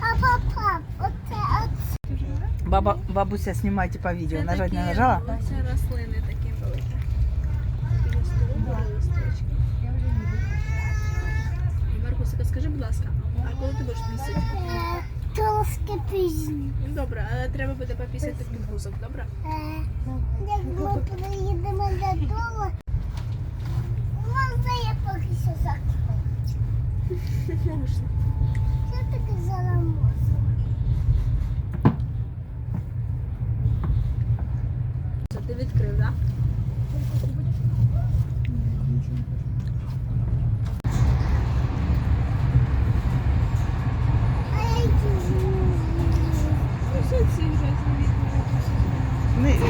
Папа, оце, оце. Баба, бабуся, знімайте по відео. Нажать не нажала? Це рослини такі великі. листочки. Маркусика, скажи, будь ласка, а коли ти будеш пісити? Е, Трошки пізні. Ну, Добре, але треба буде попісити під вузок, добре? Е, Як ми приїдемо додому, Можна. Що таке заламоз? Все, ти відкрив, так?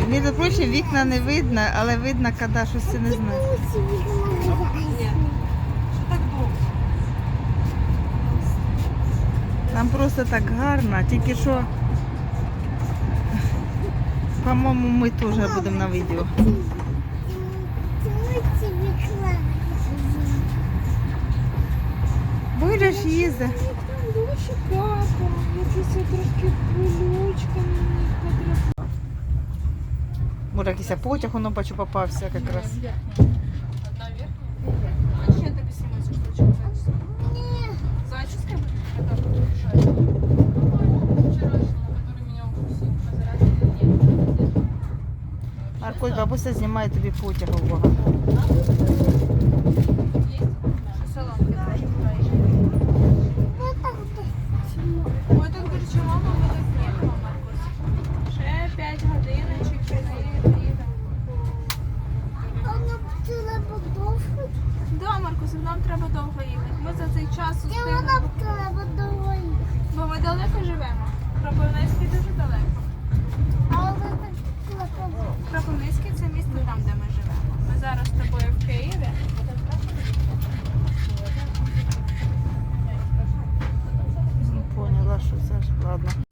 Між прочим, вікна не видно, але видно, коли щось це не знаю. Нам просто так гарно, тільки що, по-моєму, ми теж будемо на відео. Ці вікна. Будеш їздити. Там дуже капа, якісь трошки пилючка мені потрапила. Може, якийсь потяг, воно бачу, попався якраз. Маркось, бабуся знімає тобі. Ну так чому? Ой, так до мама буде приїхала, Маркус. Ще 5 годиночок, і ми приїдемо. Вона. Да, Маркус, нам треба довго їхати. Ми за цей час довго. Бо ми далеко живемо. Кропивницький дуже далеко. Але так треба. Кропивницький це місто там, де ми живемо. Ми зараз з тобою в Києві. Не поняла, що це ж. Ладно.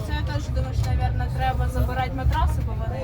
Сперва постелим. а Да, потом- це я теж думаю, що, мабуть, треба забирати матраси, бо вони